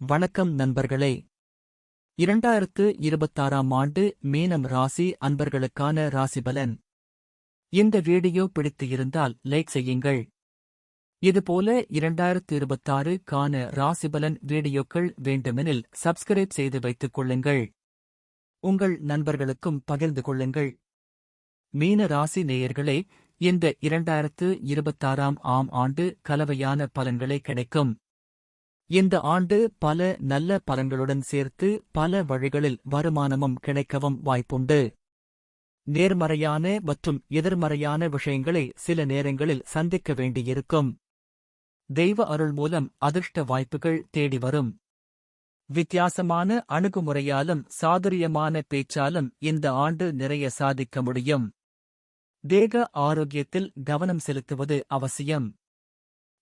வணக்கம் நண்பர்களே. இரண்டாயிரத்து இருபத்தாறாம் ஆண்டு மீனம் ராசி அன்பர்களுக்கான ராசிபலன். இந்த வீடியோ பிடித்து இருந்தால் லைக் செய்யுங்கள். இதுபோல இரண்டாயிரத்து இருபத்தாறு கான ராசிபலன் வீடியோக்கள் வேண்டுமெனில் சப்ஸ்கிரைப் செய்து வைத்துக் கொள்ளுங்கள். உங்கள் நண்பர்களுக்கும் பகிர்ந்து கொள்ளுங்கள். மீன ராசி நேயர்களே இந்த இரண்டாயிரத்து இருபத்தாறாம் ஆம் ஆண்டு கலவையான பலன்களே கிடைக்கும். இந்த ஆண்டு பல நல்ல பலன்களுடன் சேர்த்து பல வழிகளில் வருமானமும் கிடைக்கவும் வாய்ப்புண்டு. நேர்மறையான மற்றும் எதிர்மறையான விஷயங்களை சில நேரங்களில் சந்திக்க வேண்டியிருக்கும். தெய்வ அருள் மூலம் அதிர்ஷ்ட வாய்ப்புகள் தேடி வரும். வித்தியாசமான அணுகுமுறையாலும் சாதுரியமான பேச்சாலும் இந்த ஆண்டு நிறைய சாதிக்க முடியும். தேக ஆரோக்கியத்தில் கவனம் செலுத்துவது அவசியம்.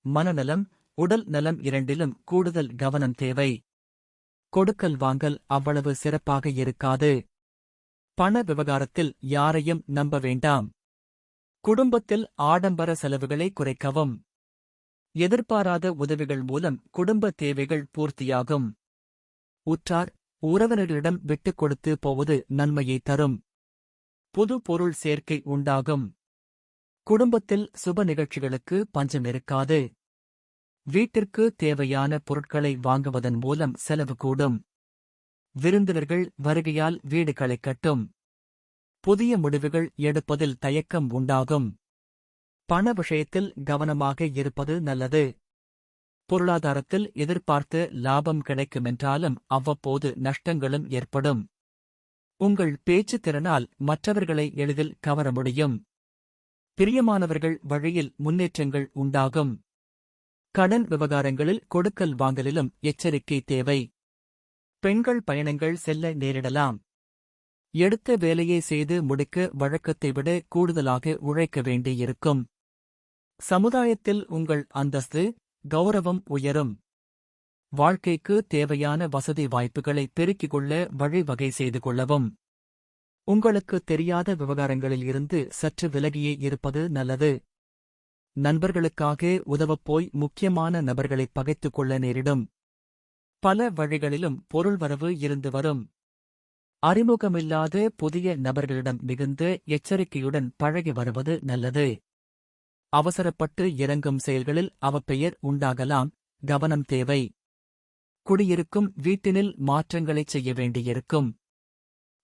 மனநலம் உடல் நலம் இரண்டிலும் கூடுதல் கவனம் தேவை. கொடுக்கல் வாங்கல் அவ்வளவு சிறப்பாக இருக்காது. பண விவகாரத்தில் யாரையும் நம்ப வேண்டாம். குடும்பத்தில் ஆடம்பர செலவுகளை குறைக்கவும். எதிர்பாராத உதவிகள் மூலம் குடும்ப தேவைகள் பூர்த்தியாகும். உற்றார் உறவினர்களிடம் விட்டுக் கொடுத்து போவது நன்மையை தரும். புது பொருள் சேர்க்கை உண்டாகும். குடும்பத்தில் சுப நிகழ்ச்சிகளுக்கு பஞ்சம் இருக்காது. வீட்டிற்கு தேவையான பொருட்களை வாங்குவதன் மூலம் செலவு கூடும். விருந்தினர்கள் வருகையால் வீடு கட்டும் புதிய முடிவுகள் எடுப்பதில் தயக்கம் உண்டாகும். பண விஷயத்தில் கவனமாக இருப்பது நல்லது. பொருளாதாரத்தில் எதிர்பார்த்து லாபம் கிடைக்குமென்றாலும் அவ்வப்போது நஷ்டங்களும் ஏற்படும். உங்கள் பேச்சு திறனால் மற்றவர்களை எளிதில் கவர முடியும். பிரியமானவர்கள் வழியில் முன்னேற்றங்கள் உண்டாகும். கடன் விவகாரங்களில் கொடுக்கல் வாங்கலிலும் எச்சரிக்கை தேவை. பெண்கள் பயணங்கள் செல்ல நேரிடலாம். எடுத்த வேலையை செய்து முடிக்க வழக்கத்தை விட கூடுதலாக உழைக்க வேண்டியிருக்கும். சமுதாயத்தில் உங்கள் அந்தஸ்து கௌரவம் உயரும். வாழ்க்கைக்கு தேவையான வசதி வாய்ப்புகளை பெருக்கிக் கொள்ள வழிவகை செய்து கொள்ளவும். உங்களுக்கு தெரியாத விவகாரங்களில் இருந்து சற்று விலகியே இருப்பது நல்லது. நண்பர்களுக்காக உதவப்போய் முக்கியமான நபர்களை பகைத்துக் கொள்ள நேரிடும். பல வழிகளிலும் பொருள் வரவு இருந்து வரும். அறிமுகமில்லாத புதிய நபர்களிடம் மிகுந்த எச்சரிக்கையுடன் பழகி வருவது நல்லது. அவசரப்பட்டு இறங்கும் செயல்களில் அவப்பெயர் உண்டாகலாம். கவனம் தேவை. குடியிருக்கும் வீட்டினில் மாற்றங்களைச் செய்ய வேண்டியிருக்கும்.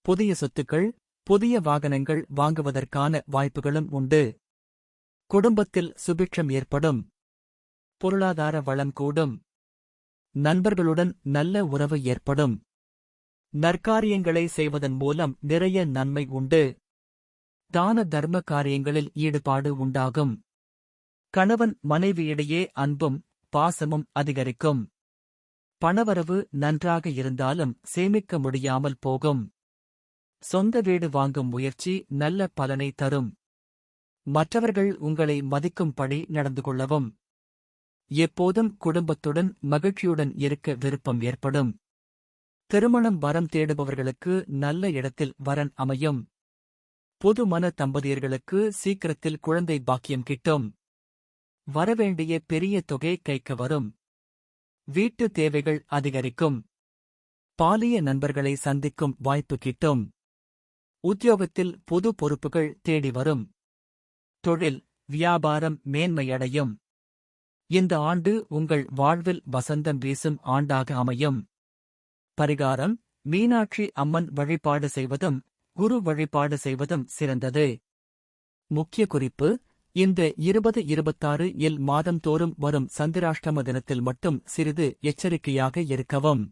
புதிய சொத்துக்கள் புதிய வாகனங்கள் வாங்குவதற்கான வாய்ப்புகளும் உண்டு. குடும்பத்தில் சுபிட்சம் ஏற்படும். பொருளாதார வளம் கூடும். நண்பர்களுடன் நல்ல உறவு ஏற்படும். நற்காரியங்களை செய்வதன் மூலம் நிறைய நன்மை உண்டு. தான தர்ம காரியங்களில் ஈடுபாடு உண்டாகும். கணவன் மனைவியிடையே அன்பும் பாசமும் அதிகரிக்கும். பணவரவு நன்றாக இருந்தாலும் சேமிக்க முடியாமல் போகும். சொந்த வீடு வாங்கும் முயற்சி நல்ல பலனை தரும். மற்றவர்கள் உங்களை மதிக்கும்படி நடந்து கொள்ளவும். எப்போதும் குடும்பத்துடன் மகிழ்ச்சியுடன் இருக்க விருப்பம் ஏற்படும். திருமணம் வரம் தேடுபவர்களுக்கு நல்ல இடத்தில் வரன் அமையும். புது மன தம்பதியர்களுக்கு சீக்கிரத்தில் குழந்தை பாக்கியம் கிட்டும். வரவேண்டிய பெரிய தொகை கைக்கு வரும். வீட்டு தேவைகள் அதிகரிக்கும். பாலிய நண்பர்களை சந்திக்கும் வாய்ப்பு கிட்டும். உத்தியோகத்தில் புது பொறுப்புகள் தேடி வரும். தொழில் வியாபாரம் மேன்மையடையும். இந்த ஆண்டு உங்கள் வாழ்வில் வசந்தம் வீசும் ஆண்டாக அமையும். பரிகாரம் மீனாட்சி அம்மன் வழிபாடு செய்வதும் குரு வழிபாடு செய்வதும் சிறந்தது. முக்கிய குறிப்பு இந்த இருபது இருபத்தாறு இல் மாதந்தோறும் வரும் சந்திராஷ்டம தினத்தில் மட்டும் சிறிது எச்சரிக்கையாக இருக்கவும்.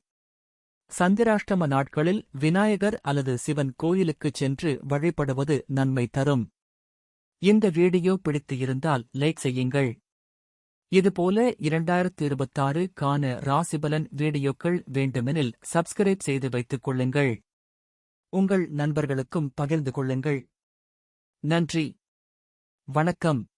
சந்திராஷ்டம நாட்களில் விநாயகர் அல்லது சிவன் கோயிலுக்குச் சென்று வழிபடுவது நன்மை தரும். இந்த வீடியோ பிடித்து இருந்தால் லைக் செய்யுங்கள். இதுபோல இரண்டாயிரத்து இருபத்தாறு கான ராசிபலன் வீடியோக்கள் வேண்டுமெனில் சப்ஸ்கிரைப் செய்து வைத்துக் கொள்ளுங்கள். உங்கள் நண்பர்களுக்கும் பகிர்ந்து கொள்ளுங்கள். நன்றி. வணக்கம்.